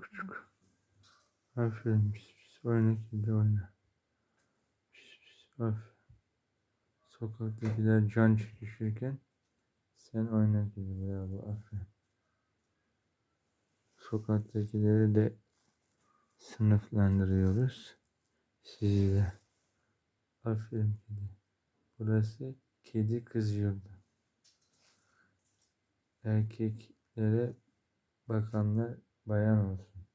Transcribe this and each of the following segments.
küçük. Aferin. Oyna kedi oyna. Aferin. Sokaktakiler can çekişirken sen oyna kedi. Bravo. Aferin. Sokaktakileri de sınıflandırıyoruz. Sizi de. Aferin kedi. Burası kedi kız yurdu. Erkeklere bakanlar bayan olsun.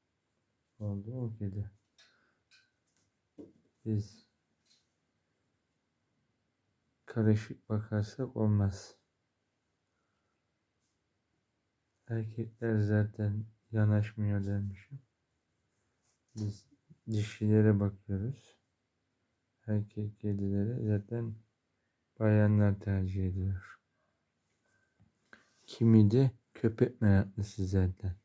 Oldu mu kedi? Biz karışık bakarsak olmaz. Erkekler zaten yanaşmıyor demişim. Biz dişilere bakıyoruz. Erkek kedileri zaten bayanlar tercih ediyor. Kimi de köpek meraklısı zaten.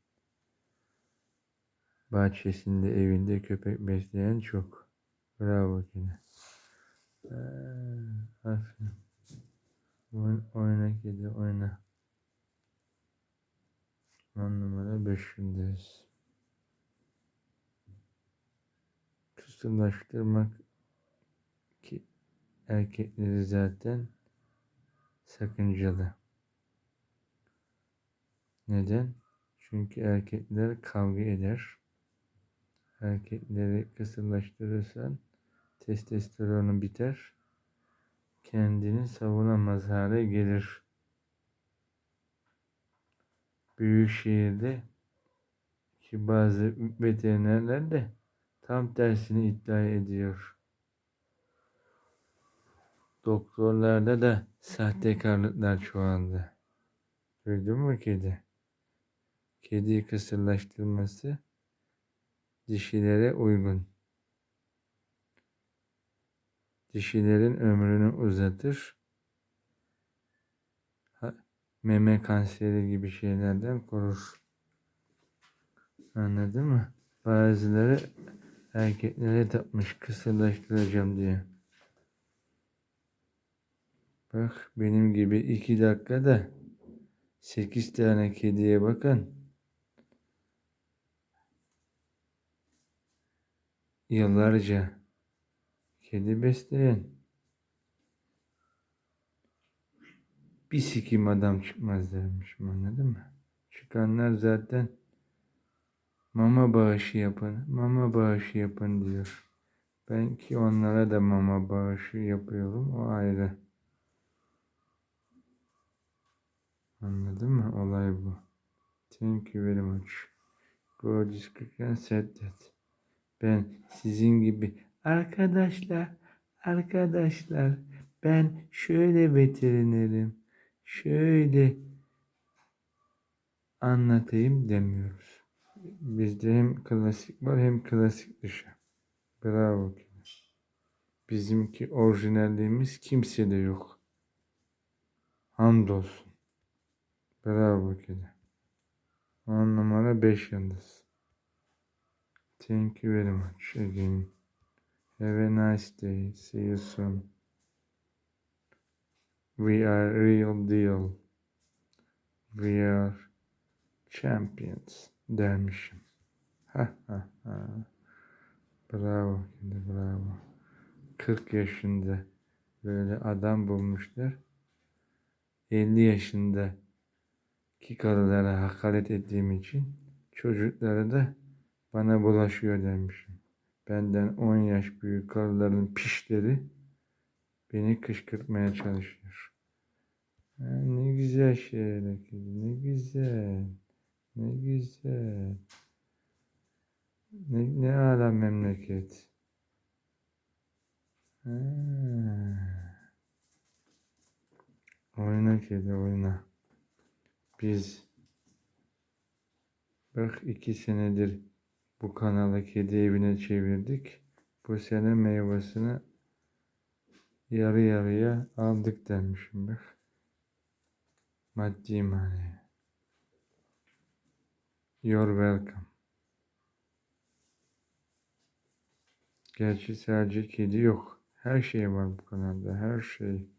Bahçesinde, evinde köpek besleyen çok. Bravo yine. Aferin. Oyna, oyna kedi oyna. On numara beşindeyiz. Kısımlaştırmak ki erkekleri zaten sakıncalı. Neden? Çünkü erkekler kavga eder. Erkekleri kısırlaştırırsan testosteronu biter. Kendini savunamaz hale gelir. Büyük şehirde ki bazı veterinerler de tam tersini iddia ediyor. Doktorlarda da sahtekarlıklar çoğaldı. Duydun mu kedi? Kediyi kısırlaştırması dişilere uygun. Dişilerin ömrünü uzatır. Meme kanseri gibi şeylerden korur. Anladın mı? Bazıları erkeklere tapmış kısırlaştıracağım diye. Bak benim gibi iki dakikada sekiz tane kediye bakın. Yıllarca kedi besleyen bir sikim adam çıkmaz dermişim anladın mı? Çıkanlar zaten mama bağışı yapın, mama bağışı yapın diyor. Ben ki onlara da mama bağışı yapıyorum o ayrı. Anladın mı? Olay bu. Thank you very much. Gorgeous Kırkan said that. Ben sizin gibi arkadaşlar, arkadaşlar ben şöyle veterinerim, şöyle anlatayım demiyoruz. Bizde hem klasik var hem klasik dışı. Bravo. Bizimki orijinalliğimiz kimsede yok. Hamdolsun. Bravo kedi. 10 numara 5 yıldız. Thank you very much again. Have a nice day. See you soon. We are real deal. We are champions dermişim. Ha. Bravo kedi bravo. 40 yaşında böyle adam bulmuşlar. 50 yaşında ki karılara hakaret ettiğim için çocukları da bana bulaşıyor demişim. Benden 10 yaş büyük karıların pişleri beni kışkırtmaya çalışıyor. Ha, ne güzel şeyler ne güzel. Ne güzel. Ne, ne ala memleket. Ha. Oyna kedi oyna. Biz bak iki senedir bu kanalı kedi evine çevirdik. Bu sene meyvesini yarı yarıya aldık demişim bak. Maddi manevi. You're welcome. Gerçi sadece kedi yok. Her şey var bu kanalda. Her şey.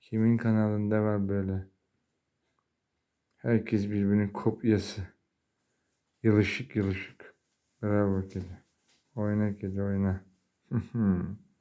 Kimin kanalında var böyle? Herkes birbirinin kopyası. Yılışık yılışık. Bravo kedi. Oyna kedi oyna.